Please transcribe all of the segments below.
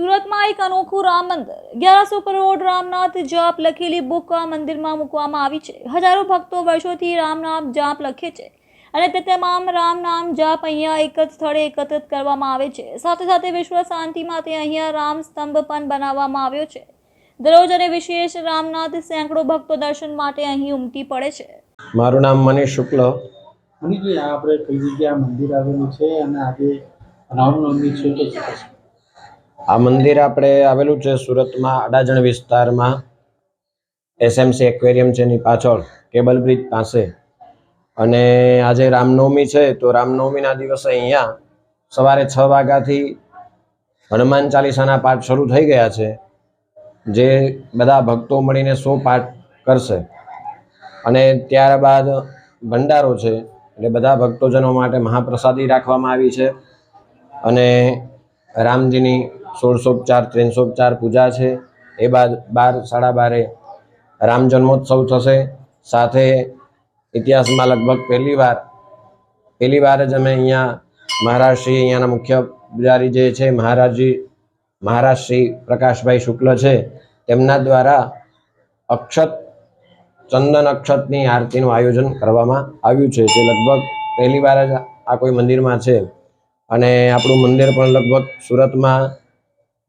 સુરતમાં એક અનોખું રામ મંદિર. અગિયારસો કરોડ રામનાથ જાપ લખેલી બુક આ મંદિરમાં મૂકવામાં આવી છે. હજારો ભક્તો વર્ષોથી રામ નામ જાપ લખે છે અને તે તમામ રામ નામ જાપ અહીંયા એક જ સ્થળે એકત્રિત કરવામાં આવે છે. સાથે સાથે વિશ્વ શાંતિ માટે અહીંયા રામ સ્તંભ પણ બનાવવામાં આવ્યો છે. દરરોજ અને વિશેષ રામનાથ સેંકડો ભક્તો દર્શન માટે અહીં ઉમટી પડે છે. મારું નામ મનીષ શુક્લ. મનીષજી આપણે કઈ જગ્યા મંદિર આવેલું છે અને આજે રામનવમી છે? તો? આ મંદિર આપણે આવેલું છે સુરતમાં, અડાજણ વિસ્તારમાં. એસએમસી એક્વેરિયમ છે એની પાછળ, કેબલ બ્રિજ પાસે. અને આજે રામનવમી છે, તો રામનવમીના દિવસે અહીંયા સવારે છ વાગ્યાથી હનુમાન ચાલીસાના પાઠ શરૂ થઈ ગયા છે, જે બધા ભક્તો મળીને સો પાઠ કરશે. અને ત્યારબાદ ભંડારો છે, એટલે બધા ભક્તોજનો માટે મહાપ્રસાદી રાખવામાં આવી છે. અને રામજીની સોળસોપચાર ત્રણસોપચાર પૂજા છે. એ બાદ બાર, સાડા બારે રામ જન્મોત્સવ થશે. સાથે ઇતિહાસમાં લગભગ પહેલી વાર પહેલી વાર જ અમે અહીંયા મહારાજશ્રી, અહીંયાના મુખ્ય પૂજારી જે છે મહારાજજી મહારાજશ્રી પ્રકાશભાઈ શુક્લ છે, તેમના દ્વારા અક્ષત, ચંદન અક્ષતની આરતીનું આયોજન કરવામાં આવ્યું છે, જે લગભગ પહેલી વાર જ આ કોઈ મંદિરમાં છે. અને આપણું મંદિર પણ લગભગ સુરતમાં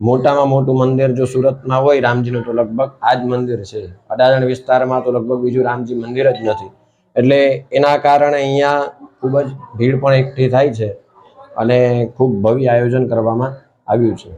મોટામાં મોટું મંદિર જો સુરતમાં હોય રામજીનું તો લગભગ આ જ મંદિર છે. અડાજણ વિસ્તારમાં તો લગભગ બીજું રામજી મંદિર જ નથી. એટલે એના કારણે અહીંયા ખૂબ જ ભીડ પણ એકઠી થાય છે અને ખૂબ ભવ્ય આયોજન કરવામાં આવ્યું છે.